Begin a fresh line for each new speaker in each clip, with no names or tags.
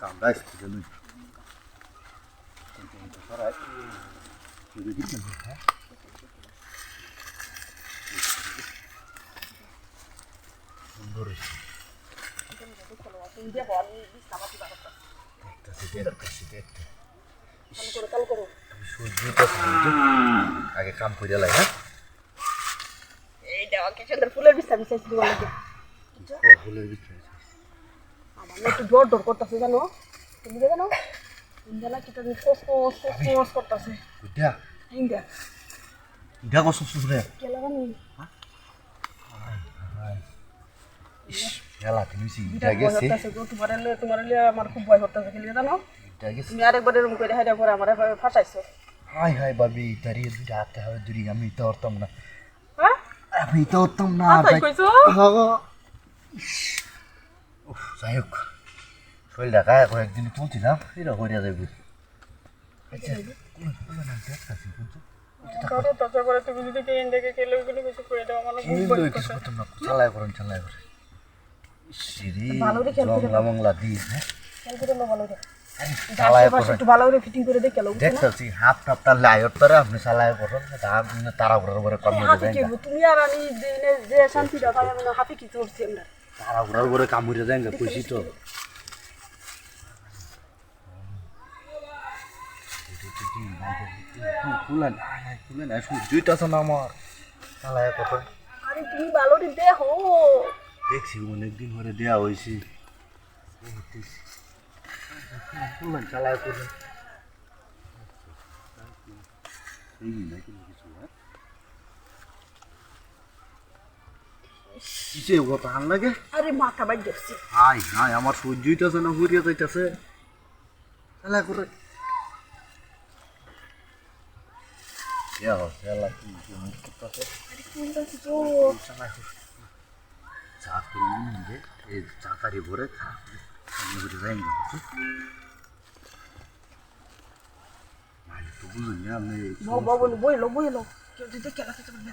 কামড়া সূর্য সূর্য আগে কাম করে লাই হ্যাঁ
ফুলের বিস্তা বিছাইছি তোমার লাগে
ও, ফুলের ভিতরে
আমার একটু জোর ডোর করতেছে জানো? তুমি জানো ইন্ডিয়া কি তুমি কোস কোস কোস কোস করতেছে। ইন্ডিয়া?
ইটা কষ্ট সুরে
কে লাগানি
ইস খেলা তুমি
এটা
ইটা গেছে।
করতেছে গো তোমার এলে আমার খুব ভয় করতেছে খেলি জানো?
ইটা গেছে।
তুমি আরেকবার এরকম করে হাইডা পরে আমার ফাঁসাইছো।
হাই হাই বাবি ইটারি দুইটা হাতে হবে দুরি আমি করতাম না।
হ্যাঁ?
আমি না
কইছো?
যাই হোক শরীরটা গায়ে কয়েকদিন তুলছিলাম এটা হইয়া যাবে আচ্ছা হ্যাঁ তার কাম করে
কি তুমি আর আমি যে শান্তিটা পাই আমি কি করছি আমরা
কাম করে দেন কইছি তো খুলেন খুলেন সূর্যটা আছে না আমার চালাই করেন
আরে তুমি ভালো করে দেখো।
দেখছি অনেকদিন ধরে দেওয়া হয়েছে। খুলবেন চালায় করবেন কিসে কত হান লাগে?
আরে মাথা বাইর দেখছি।
হাই হাই আমার সহ্য হইতেছে না ঘুরিয়ে যাইতেছে। চালায় করে। চা করি এই চা তারি ভরে চা যাই না তো বুঝুন না আপনি
বাবু বাবু বই লো বই লো কেউ যদি খেলা খেতে পারবে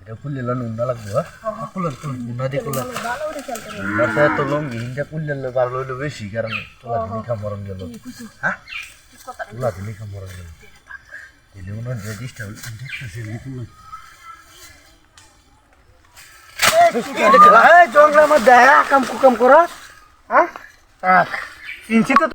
দেখো দেখো দেখো ভালো করে দেখো করতেছি
এটা খুললে লান উন্না লাগবে হ্যাঁ খুলেন খুলেন উন্না দিয়ে খুলেন
ভালো ভালো করে খেয়াল করে
উন্নাটা এত লঙ্গি হিন্দা খুললে ভালো হইলো বেশি কারণ তোলা দিলি খা মরণ গেল
বুঝছো
হ্যাঁ
ঠিক কথা
তোলা দিলি খা মরণ গেল দিলে ওনার রেজিস্টার দেখতেছি লিখুন জঙ্গলের মধ্যে কাম কুকাম করা হ্যাঁ চিনছি তো